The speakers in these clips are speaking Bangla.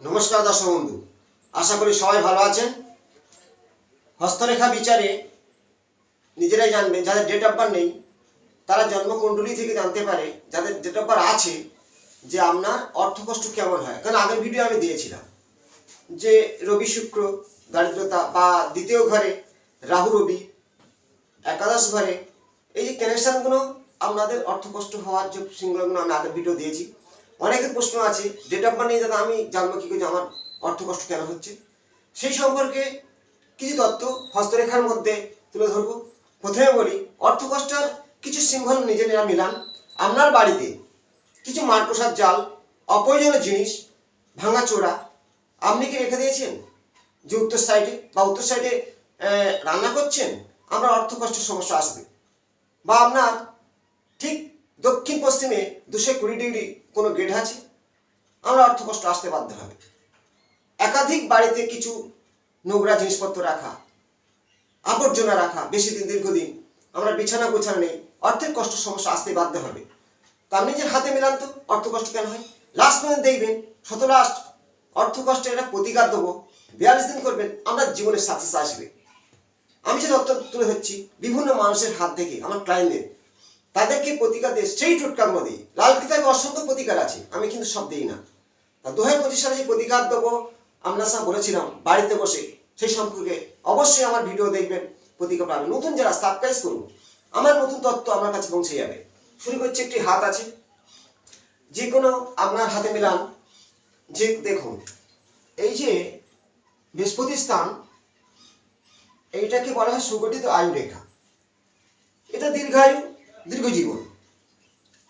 নমস্কার দর্শক বন্ধু, আশা করি সবাই ভালো আছেন। হস্তরেখা বিচারে নিজেরাই জানবেন, যাদের ডেট অফ বার্থ নেই, তারা জন্মকুণ্ডলী থেকে জানতে পারে, যাদের ডেট অফ বার্থ আছে, যে আপনার অর্থকষ্ট কেমন হয়। কারণ আগের ভিডিও আমি দিয়েছিলাম যে রবি শুক্র দারিদ্রতা বা দ্বিতীয় ঘরে রাহু রবি, একাদশ ঘরে, এই যে কানেকশানগুলো আপনাদের অর্থকষ্ট হওয়ার যে সিঙ্গলগুলো আমি আগের ভিডিও দিয়েছি অনেকের প্রশ্ন আছে ডেট অফ বার্থ নিয়ে দাদা, আমি জানব কী করে আমার অর্থ কষ্ট কেন হচ্ছে? সেই সম্পর্কে কিছু তথ্য হস্তরেখার মধ্যে তুলে ধরবো। প্রথমে বলি অর্থকষ্টের কিছু সিম্বল নিজেরা মিলান। আপনার বাড়িতে কিছু মারপ্রসাদ জাল, অপ্রয়োজনীয় জিনিস, ভাঙা ভাঙাচোরা আপনি কি রেখে দিয়েছেন? যে উত্তর সাইডে বা উত্তর সাইডে রান্না করছেন আমরা অর্থ কষ্টের সমস্যা আসবে। বা আপনার ঠিক দক্ষিণ পশ্চিমে দুশো কুড়ি ডিগ্রি কোনো গেট আছে? আমরা অর্থকষ্ট আসতে বাধ্য হবে। একাধিক বাড়িতে কিছু নোংরা জিনিসপত্র রাখা, আবর্জনা রাখা, বেশি দিন, দীর্ঘদিন আমরা বিছানা গোছানো নেই, অর্থের কষ্ট সমস্যা আসতে বাধ্য হবে। তা নিজের হাতে মিলান তো, অর্থ কষ্ট কেন হয়? লাস্ট পর্যন্ত দেখবেন, শত লাস্ট অর্থ কষ্টের একটা প্রতিকার দেবো, বিয়াল্লিশ দিন করবেন আমরা জীবনের সাকসেস আসবে। আমি যে তথ্য তুলে ধরছি, বিভিন্ন মানুষের হাত থেকে, আমার ক্লায়েন্টদের তাদেরকে প্রতিকার দিয়ে সেই টোটকাগুলো দিই। লাল কিতাবে অসংখ্য প্রতিকার আছে, আমি কিন্তু সব দিই না। তা দু হাজার পঁচিশ সালে যে প্রতিকার দেবো আপনার সাথে বলেছিলাম, বাড়িতে বসে সেই সম্পর্কে অবশ্যই আমার ভিডিও দেখবেন, প্রতিকার পাবেন। নতুন যারা সাবস্ক্রাইব করুন, আমার নতুন তথ্য আমার কাছে পৌঁছে যাবে। শুরু করছে একটি হাত আছে। যে কোনো আপনার হাতে মিলান, যে দেখুন, এই যে বৃহস্পতি স্থান এইটাকে বলা হয় সুগঠিত আয়ু রেখা। এটা দীর্ঘায়ু দীর্ঘ জীবন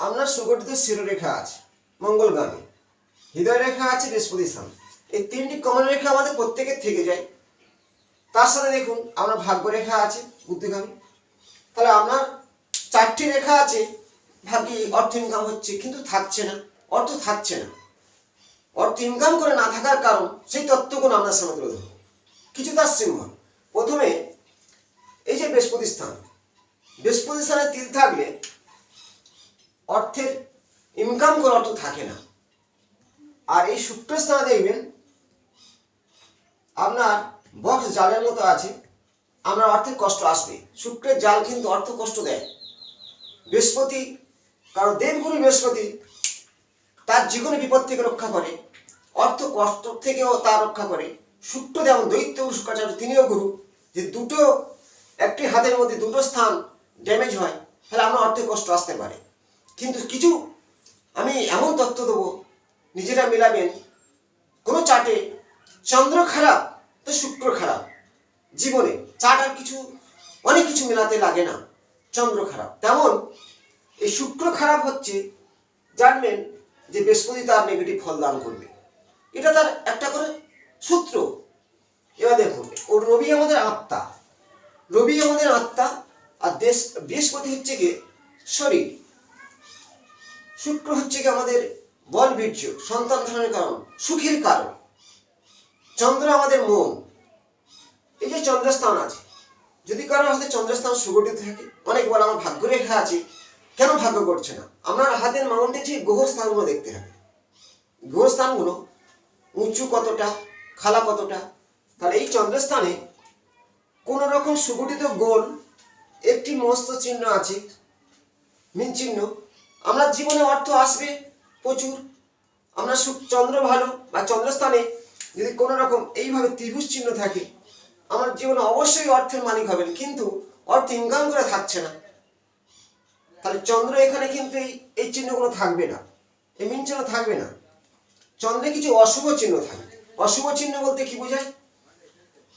আপনার সুগঠিত শিরোরেখা আছে, মঙ্গলগামী। হৃদয় রেখা আছে বৃহস্পতি স্থান এই তিনটি কমন রেখা আমাদের প্রত্যেকের থেকে যায়। তার সাথে দেখুন আপনার ভাগ্য রেখা আছে, বুদ্ধিগামী। তাহলে আপনার চারটি রেখা আছে, ভাগ্যে অর্থ ইনকাম হচ্ছে, কিন্তু থাকছে না, অর্থ থাকছে না। অর্থ ইনকাম করে না থাকার কারণ, সেই তত্ত্বগুণ আপনার সামনে তুলে ধরবো। কিছু তার সিম্বল প্রথমে, এই যে বৃহস্পতি স্থান বৃহস্পতি স্থানে তিল থাকলে অর্থের ইনকাম করে অর্থ থাকে না। আর এই শুক্র স্থানে দেখবেন, আপনার বক্স জালের মতো আছে, আপনার অর্থের কষ্ট আসবে। শুক্রের জাল কিন্তু অর্থ কষ্ট দেয়। বৃহস্পতি কারণ দেবগুরু বৃহস্পতি তার জীবনে বিপদ থেকে রক্ষা করে, অর্থ কষ্ট থেকেও তা রক্ষা করে। শুক্র যেমন দৈত্য, শুক্রাচার্য তিনিও গুরু। যে দুটো, একটি হাতের মধ্যে দুটো স্থান ড্যামেজ হয়, তাহলে আমার অর্থে কষ্ট আসতে পারে। কিন্তু কিছু, আমি এমন তথ্য দেবো, নিজেরা মিলাবেন কোনো চাটে চন্দ্র খারাপ তো শুক্র খারাপ। জীবনে চাট আর কিছু, অনেক কিছু মেলাতে লাগে না, চন্দ্র খারাপ। তেমন, এই শুক্র খারাপ হচ্ছে, জানবেন যে বৃহস্পতি তার নেগেটিভ ফল দান করবে। এটা তার একটা করে সূত্র। এবার দেখুন, ও রবি আমাদের আত্মা। রবি আমাদের আত্মা আর দেশ, বৃহস্পতি হচ্ছে গিয়ে শরীর শুক্র হচ্ছে কি আমাদের বল বীর্য, সন্তান ধারণের কারণ, সুখের কারণ। চন্দ্র আমাদের মন। এই যে চন্দ্রস্থান আছে, যদি কারোর হাতে চন্দ্রস্থান সুগঠিত থাকে, অনেক বলে, আমার ভাগ্য রেখা আছে। কেন ভাগ্য করছে না? আপনার হাতের মাউন্টে যে গ্রহস্থানগুলো দেখতে হবে। গ্রহস্থানগুলো উঁচু কতটা, খালা কতটা? তাহলে এই চন্দ্রস্থানে কোনো রকম সুগঠিত গোল একটি মস্ত চিহ্ন আছে। মিন চিহ্ন। আমরা জীবনে অর্থ আসবে প্রচুর। আমরা চন্দ্র ভালো বা চন্দ্রস্থানে যদি কোনো রকম এইভাবে ত্রিভুজ চিহ্ন থাকে, আমার জীবনে অবশ্যই অর্থের মালিক হবেন, কিন্তু অর্থ ইনকাম করে থাকছে না। তাহলে চন্দ্র এখানে কিন্তু এই এই চিহ্নগুলো থাকবে না। এই মিন চিহ্ন থাকবে না। চন্দ্রে কিছু অশুভ চিহ্ন থাকবে অশুভ চিহ্ন বলতে কি বোঝায়?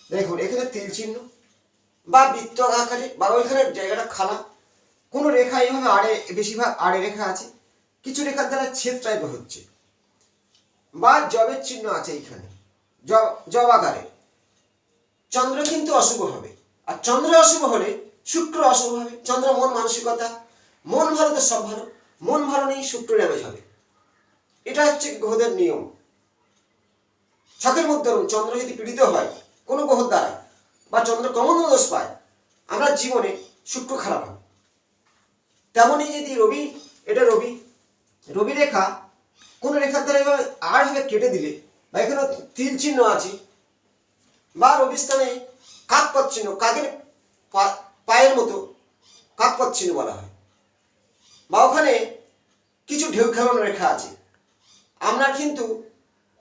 দেখুন, এখানে তিল চিহ্ন। বা বৃত্ত আকারে বা ওইখানের জায়গাটা খালা, কোনো রেখা এইভাবে আড়ে, বেশিরভাগ আড়ে রেখা আছে, কিছু রেখার দ্বারা ছেদ টাইপের হচ্ছে। বা জবের চিহ্ন আছে এইখানে, জব আকারে। চন্দ্র কিন্তু অশুভ হবে, আর চন্দ্র অশুভ হলে শুক্র অশুভ হবে। চন্দ্র মন মানসিকতা, মন ভালো তো সব ভালো, মন ভালো নেই শুক্র ড্যামেজ হবে। এটা হচ্ছে গ্রহদের নিয়ম। ছকের মধ্যে চন্দ্র যদি পীড়িত হয়, কোনো গ্রহ দ্বারা বা চন্দ্র কমন দোষ পায়, আমরা জীবনে শুক্র খারাপ হবে। তেমনই যদি রবি, এটা রবি রবি রেখা, কোনো রেখার দ্বারা আর ভাবে কেটে দিলে, বা এখানে তিল চিহ্ন আছে, বা রবি স্থানে কাকপথ চিহ্ন, কাকের পায়ের মতো কাকপথ চিহ্ন বলা হয়। বা ওখানে কিছু ঢেউ খেলানো রেখা আছে। আপনার কিন্তু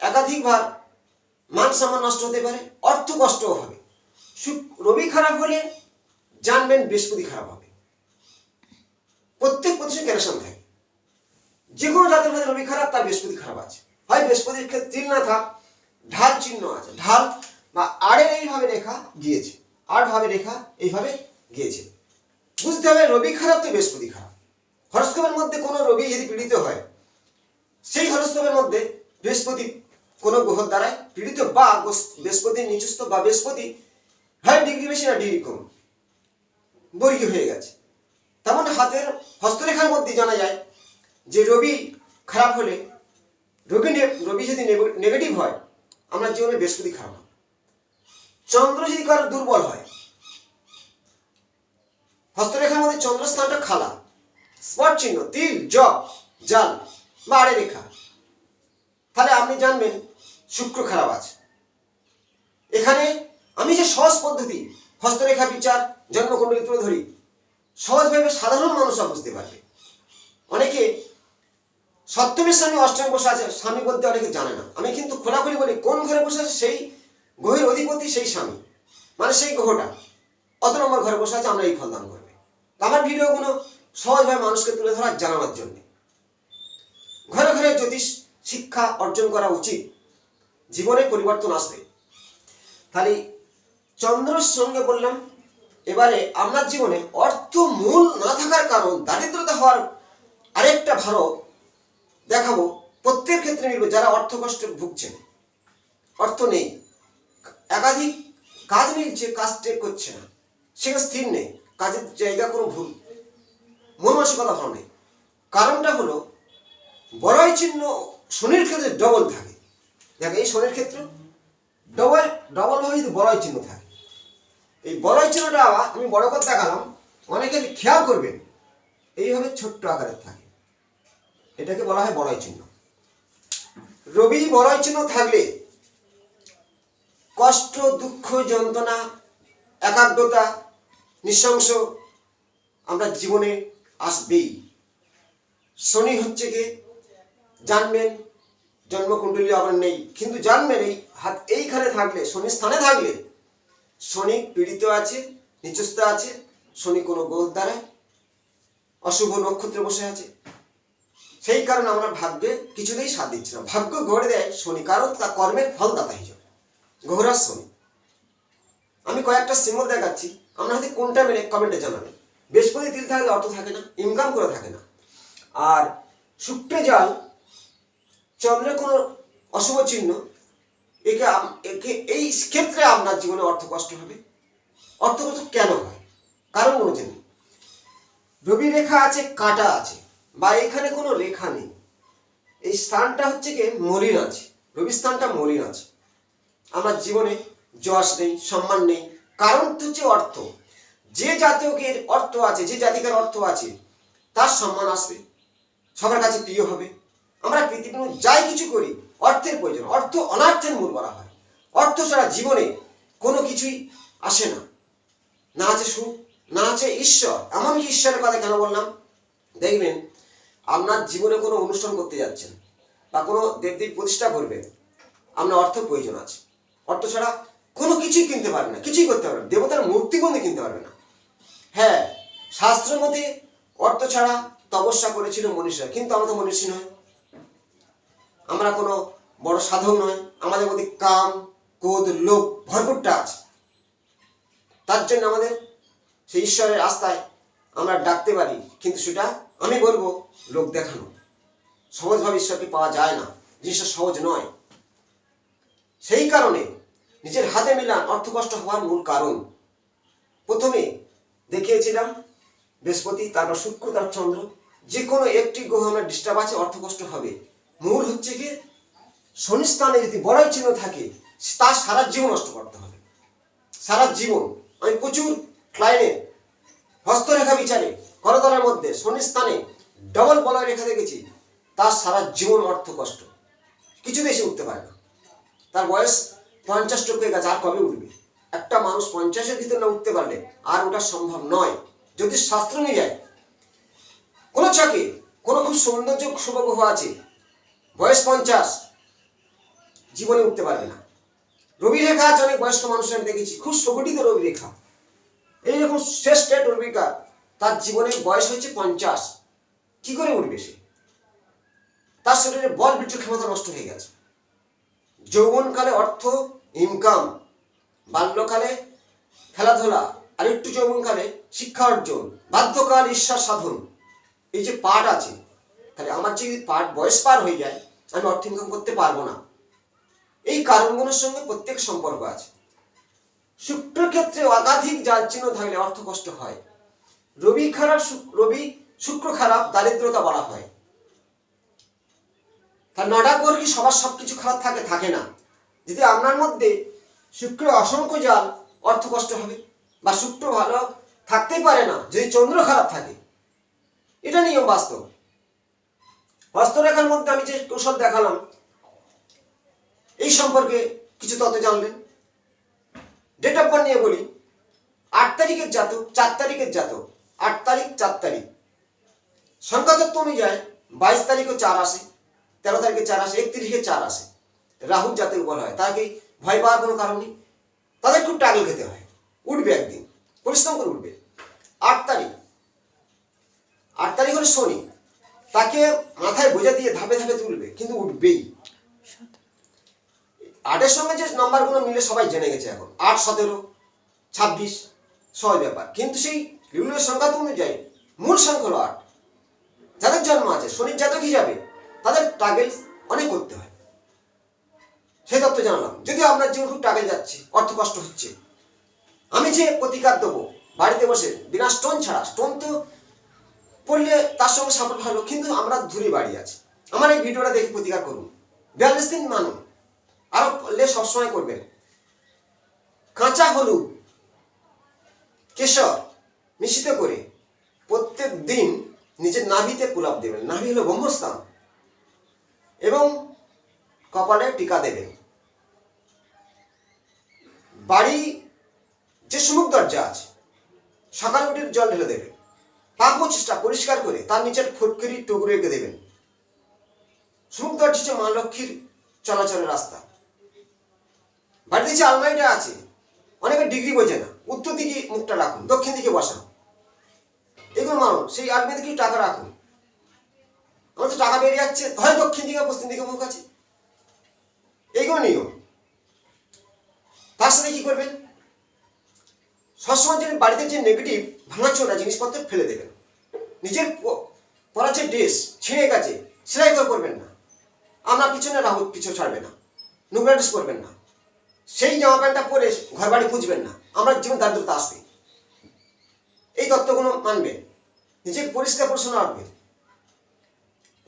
একাধিকবার মান সম্মান নষ্ট হতে পারে, অর্থ কষ্টও হবে। রবি খারাপ হলে জানবেন বৃহস্পতি খারাপ হবে। প্রত্যেক প্রতিষ্ঠান ক্যারেকশন থাকে? যে কোনো জাতের মধ্যে রবি খারাপ, তার বৃহস্পতি খারাপ আছে। হয় বৃহস্পতির ক্ষেত্রে তিল না থাক, ঢাল চিহ্ন আছে। ঢাল বা আড়ের এইভাবে রেখা গিয়েছে। আড় ভাবে রেখা এইভাবে গিয়েছে। বুঝতে হবে রবি খারাপ তো বৃহস্পতি খারাপ। হরস্কোপের মধ্যে কোনো রবি যদি পীড়িত হয়, সেই হরস্কোপের মধ্যে বৃহস্পতি কোনো গ্রহ দ্বারায় পীড়িত বা বৃহস্পতির নিচস্থ বা বৃহস্পতি হয় ডিগ্রি বেশি না, ডিগ্রি কম। বর্গী হয়ে গেছে। তেমন হাতের হস্তরেখার মধ্যে জানা যায় যে রবি খারাপ হলে, রবি রবি যদি নেগেটিভ হয়, আমরা জীবনে বৃহস্পতি খারাপ হয় চন্দ্র যদি কারও দুর্বল হয়, হস্তরেখার মধ্যে চন্দ্রস্থানটা খালা স্পট চিহ্ন, তিল জব জাল বা আড়ে রেখা। তাহলে আপনি জানবেন শুক্র খারাপ আছে। এখানে আমি যে সহজ পদ্ধতি, হস্তরেখা বিচার, জন্মকুণ্ডলী তুলে ধরি সহজভাবে সাধারণ মানুষরা বুঝতে পারবে। অনেকে সপ্তমীর স্বামী অষ্টমী বসে আছে, স্বামী বলতে অনেকে জানে না। আমি কিন্তু খোলাখুলি বলি, কোন ঘরে বসে আছে সেই গ্রহের অধিপতি, সেই স্বামী। মানে সেই গ্রহটা। অত নম্বর ঘরে বসে আছে আমরা এই ফল দান করবে আমার ভিডিওগুলো সহজভাবে মানুষকে তুলে ধরার জানানোর জন্য। ঘরে ঘরে জ্যোতিষ, শিক্ষা অর্জন করা উচিত। জীবনে পরিবর্তন আসবে। তাহলে চন্দ্রর সঙ্গে বললাম, এবারে আপনার জীবনে অর্থ মূল না থাকার কারণ দারিদ্রতা হওয়ার আরেকটা ভালো দেখাবো। প্রত্যেক ক্ষেত্রে মিলবে যারা অর্থ কষ্টে ভুগছেন, অর্থ নেই, একাধিক কাজ মিলছে, কাজ টেক করছে না, সেখানে স্থির নেই, কাজের জায়গা কোনো ভুল মন মানসিকতা ভালো নেই। কারণটা হলো, বড়ই চিহ্ন শনির ক্ষেত্রে ডবল থাকে। দেখো এই শনির ক্ষেত্রে ডবল ডবল ভাবে যদি বড়ই চিহ্ন থাকে এই বড়ই চিহ্নটা আমি বড় করে দেখালাম, অনেকে খেয়াল করবেন এইভাবে ছোট্ট আকারের থাকে। এটাকে বলা হয় বড়ই চিহ্ন। রবি বড়ই চিহ্ন থাকলে কষ্ট, দুঃখ, যন্ত্রণা, একাগ্রতা নৃশংস আমরা জীবনে আসবেই। শনি হচ্ছে কি? জানবেন, জন্মকুণ্ডলী আবার নেই। কিন্তু জানবেন এই হাত এইখানে থাকলে, শনি স্থানে থাকলে শনি পীড়িত আছে, নিচস্থ আছে, শনি কোনো গ্রহ দ্বারা অশুভ নক্ষত্রে বসে আছে। সেই কারণে আমরা ভাগ্যে কিছুতেই সাথ দিচ্ছি না। ভাগ্য গড়ে দেয়, শনি কারণ তার কর্মের ফলদাতা হিসেবে গ্রহরাজ শনি। আমি কয়েকটা সিম্বল দেখাচ্ছি। আপনার হাতে কোনটা মেলে কমেন্টে জানাবেন। বৃহস্পতি তিল থাকলে অর্থ থাকে না ইনকাম করে থাকে না। আর শুক্রে জল, চন্দ্রের কোনো অশুভ চিহ্ন একে একে এই ক্ষেত্রে আপনার জীবনে অর্থ কষ্ট হবে। অর্থ কষ্ট কেন হয়? কারণ বোঝেন রবি রেখা আছে, কাটা আছে, বা এখানে কোনো রেখা নেই। এই স্থানটা হচ্ছে কি মলিন আছে। রবি স্থানটা মলিন আছে। আমার জীবনে যশ নেই, সম্মান নেই। কারণ হচ্ছে অর্থ। যে জাতীয়কের অর্থ আছে, যে জাতিকার অর্থ আছে, তার সম্মান আসবে। সবার কাছে প্রিয় হবে। আমরা পৃথিবীর যাই কিছু করি অর্থের প্রয়োজন, অর্থ অনার্থের মূল বলা হয়। অর্থ ছাড়া জীবনে কোনো কিছুই আসে না। না আছে সুখ, না আছে ঈশ্বর। এমনকি ঈশ্বরের কথা কেন বললাম? দেখবেন, আপনার জীবনে কোনো অনুষ্ঠান করতে যাচ্ছেন বা কোনো দেবদেবী প্রতিষ্ঠা করবেন, আপনার অর্থ প্রয়োজন আছে। অর্থ ছাড়া কোনো কিছুই কিনতে পারবে না, কিছুই করতে পারবে না। দেবতার মূর্তি বন্ধু কিনতে পারবে না। হ্যাঁ শাস্ত্র মতে অর্থ ছাড়া তপস্যা করেছিল মনীষীরা, কিন্তু আমরা তো মনীষী নয়। আমরা কোনো বড় সাধক নয় আমাদের মধ্যে কাম, ক্রোধ, লোভ ভরপুরটা আছে। তার জন্য আমাদের সেই ঈশ্বরের আস্থায় আমরা ডাকতে পারি, কিন্তু সেটা আমি বলব লোক দেখানো। সহজভাবে ঈশ্বরকে পাওয়া যায় না জিনিসটা সহজ নয়। সেই কারণে নিজের হাতে মিলান অর্থ কষ্ট হওয়ার মূল কারণ। প্রথমে দেখিয়েছিলাম বৃহস্পতি, তারপর শুক্র তার চন্দ্র। যে কোনো একটি গ্রহ আমরা ডিস্টার্ব আছে অর্থ কষ্ট হবে। মূল হচ্ছে কি, শনি স্থানে যদি বড়ই চিহ্ন থাকে তার সারা জীবন নষ্ট করতে হবে। সারা জীবন। আমি প্রচুর ক্লাইনে হস্তরেখা বিচারে, করতলের মধ্যে শনি স্থানে ডবল বলয় রেখা দেখেছি তার সারা জীবন অর্থ কষ্ট। কিছুতেই সে উঠতে পারে না। তার বয়স পঞ্চাশ টুকে গেছে, আর কবে উঠবে? একটা মানুষ পঞ্চাশের ভিতরে না উঠতে পারলে আর ওটা সম্ভব নয়। যদি শাস্ত্র অনুযায়ী কোনো চাকে কোনো খুব সৌন্দর্য সৌভাগ্য আছে বয়স পঞ্চাশ, জীবনে উঠতে পারবে না। রবি রেখা আছে, অনেক বয়স্ক মানুষের দেখেছি, খুব সংগঠিত রবি রেখা এইরকম শ্রেষ্ঠ রবিকা তার জীবনের বয়স হচ্ছে পঞ্চাশ। কি করে উঠবে সে? তার শরীরে বল বীর্য ক্ষমতা নষ্ট হয়ে গেছে। যৌবনকালে অর্থ ইনকাম বাল্যকালে খেলাধুলা, আর একটু যৌবনকালে শিক্ষা অর্জন, বাধ্যকাল ঈশ্বর সাধন। এই যে পাঠ আছে, তাহলে আমার যদি পাঠ বয়স পার হয়ে যায় আমি অর্থ ইনকাম করতে পারব না। এই কারণগুলোর সঙ্গে প্রত্যেক সম্পর্ক আছে। শুক্র ক্ষেত্রে একাধিক জাল চিহ্ন থাকলে অর্থ কষ্ট হয়। রবি খারাপ রবি শুক্র খারাপ, দারিদ্রতা বলা হয়। তার নটা করে কি সবার সবকিছু খারাপ থাকে থাকে না। যদি আপনার মধ্যে শুক্র অসংখ্য জাল, অর্থ কষ্ট হবে বা শুক্র ভালো থাকতেই পারে না, যদি চন্দ্র খারাপ থাকে, এটা নিয়ম বাস্তব। হস্তরেখার মধ্যে আমি যে কৌশল দেখালাম, এই সম্পর্কে কিছু তথ্য জানলেন ডেট অফ বার্থ নিয়ে বলি। আট তারিখের জাতক, চার তারিখের জাতক। আট তারিখ, চার তারিখ। সংখ্যাতত্ত্ব অনুযায়ী বাইশ তারিখও চার আসে, তেরো তারিখে চার আসে, একত্রিশে চার আসে। রাহুল জাতক বলা হয়। তাকে ভয় পাওয়ার কোনো কারণ নেই। তাদের খুব টাগল খেতে হয়। উঠবে একদিন। পরিশ্রম করে উঠবে। আট তারিখ। আট তারিখ হলো শনি। তাকে মাথায় বোঝা দিয়ে ধাপে ধাপে তুলবে কিন্তু উঠবেই। আটের সঙ্গে যে নাম্বারগুলো মিলে সবাই জেনে গেছে এখন। আট সতেরো ছাব্বিশ সহজ ব্যাপার। কিন্তু সেই রিগুলার সংখ্যা তো অনুযায়ী মূল সংখ্যা হলো আট। যাদের জন্ম আছে শনির জাতক হিসাবে তাদের টাগেল অনেক করতে হয়। সেই তত্ত্ব জানলাম। যদি আপনার জীবন খুব টাগেল যাচ্ছে অর্থ কষ্ট হচ্ছে। আমি যে প্রতিকার দেবো বাড়িতে বসে বিনা স্টোন ছাড়া স্টোন তো পড়লে তার সঙ্গে সাপোর্ট ভালো, কিন্তু আমরা দূরে বাড়ি আছি। আমার এই ভিডিওটা দেখে প্রতিকার করুন। বিয়াল্লিশ দিন মানুন আরও পারলে সবসময় করবেন। কাঁচা হলুদ, কেশর মিশ্রিত করে প্রত্যেক দিন নিজের নাভিতে পুলাপ দেবেন। নাভি হলো ব্রহ্মস্থান। এবং কপালে টিকা দেবেন। বাড়ি যে সুমুখ দরজা আছে, সকালে উঠে জল ঢেলে দেবেন। পা পঁচিশটা পরিষ্কার করে তার নিচের ফুটকিরি টুকরো রেখে দেবেন। সুমুখ দরজা হচ্ছে মা লক্ষ্মীর চলাচলের রাস্তা। বাড়িতে যে আলমারিটা আছে, অনেকে ডিগ্রি বোঝে না। উত্তর দিকে মুখটা রাখুন, দক্ষিণ দিকে বসান। এগুলো মানুন সেই আলমারি দিকে টাকা রাখুন। আমার তো টাকা বেরিয়ে যাচ্ছে, হয় দক্ষিণ দিকে, পশ্চিম দিকে মুখ আছে। এইগুলো নিয়ম। তার সাথে কি করবেন? সবসময় যদি বাড়িতে যে নেগেটিভ ভাঙাচোরা জিনিসপত্র ফেলে দেবেন। নিজের পরা যে ড্রেস ছিঁড়ে গেছে, সেলাই করে করবেন না। আমরা পিছনে রাহু পিছু ছাড়বে না। নোংরা ড্রেস করবেন না। সেই জামা প্যান্টটা পরে ঘর বাড়ি খুঁজবেন না। আমরা জীবন দারিদ্রতা আসবে। এই তত্ত্বগুলো মানবেন নিজেকে পরিষ্কার পরিচ্ছন্ন রাখবেন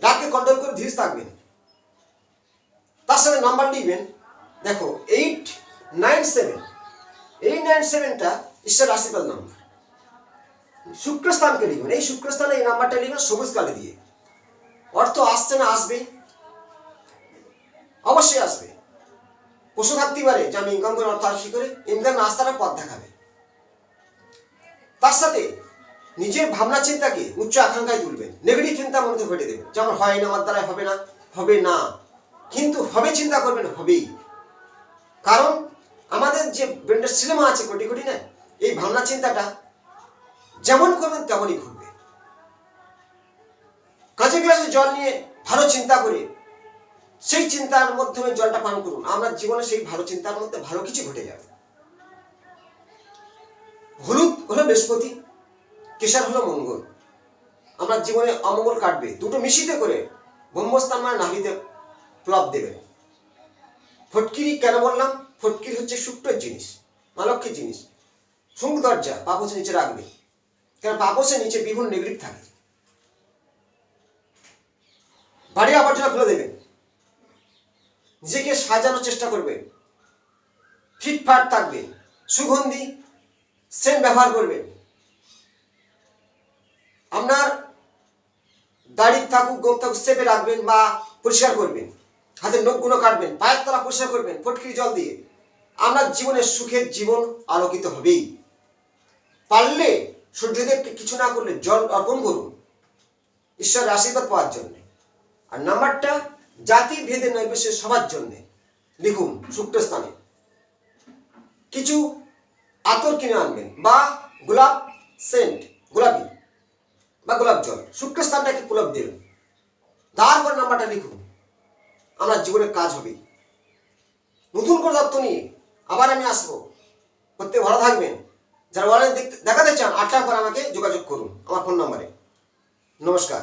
রাগকে কন্ট্রোল করে ধীরে থাকবেন। তার সাথে নাম্বার লিখবেন দেখো এইট নাইন সেভেন এই নাইন সেভেনটা ঈশ্বর আশীর্বাদ নাম্বার শুক্রস্থানকে লিখবেন। এই শুক্রস্থানে এই নাম্বারটা লিখবেন সবুজ কালে দিয়ে। অর্থ আসছে না, আসবে। অবশ্যই আসবে। পশু থাকতেই পারে, যে আমি ইনকাম করে অর্থ আসি করে ইনকাম আস্তারা পথ দেখাবে। তার সাথে নিজের ভাবনা চিন্তাকে উচ্চ আকাঙ্ক্ষায় তুলবেন। নেগেটিভ চিন্তা মনে ঘটে দেবেন। যে আমার হয় না, আমার দ্বারা হবে না হবে না। কিন্তু হবে চিন্তা করবেন, হবেই। কারণ আমাদের যে ব্রেন্ডের সিনেমা আছে কোটি কোটি না এই ভাবনা চিন্তাটা যেমন করবেন তেমনই ঘটবে। কাঁচের গ্লাসে জল নিয়ে ভালো চিন্তা করে সেই চিন্তার মাধ্যমে জলটা পান করুন। আপনার জীবনে সেই ভালো চিন্তার মধ্যে ভালো কিছু ঘটে যাবে। হলুদ হলো বৃহস্পতি, কেশর হলো মঙ্গল। আমার জীবনে অমঙ্গল কাটবে। দুটো মিশিতে করে ব্রহ্মস্থান মানে নাভিতে প্লব দেবেন ফটকিরি কেন বললাম? ফটকিরি হচ্ছে শুক্রের জিনিস মালক্ষীর জিনিস। শুঙ্গ দরজা পাপসের নিচে রাখবে। কেন পাপসের নিচে বিভিন্ন নেগেটিভ থাকে। বাড়ি আবর্জনা ফেলে দেবেন নিজেকে সাজানোর চেষ্টা করবেন ফিটফাট থাকবেন সুগন্ধি সেন্ট ব্যবহার করবেন আপনার দাড়ি থাকুক, গোপ থাকুক, সেপে রাখবেন বা পরিষ্কার করবেন। হাতের নখগুলো কাটবেন, পায়ের তলা পরিষ্কার করবেন, ফটকিরি জল দিয়ে। আপনার জীবনের সুখের জীবন আলোকিত হবেই। পারলে সূর্যদেবকে কিছু না করলে জল অর্পণ করুন। ঈশ্বরের আশীর্বাদ পাওয়ার জন্য। আর নাম্বারটা, জাতি ভেদে নৈবেশ্যে সবার জন্য। লিখুন শুক্রস্থানে কিছু আতর কিনে আনবেন বা গোলাপ সেন্ট, গোলাপি বা গোলাপ জল। শুক্রস্থানটাকে গোলাপ দেবেন তারপর নাম্বারটা লিখুন। আমার জীবনে কাজ হবে। নতুন করে তত্ত্ব নিয়ে আবার আমি আসব। প্রত্যেক ভালো থাকবেন। যারা অনলাইন দেখতে চান আটটার করে আমাকে যোগাযোগ করুন আমার ফোন নম্বরে নমস্কার।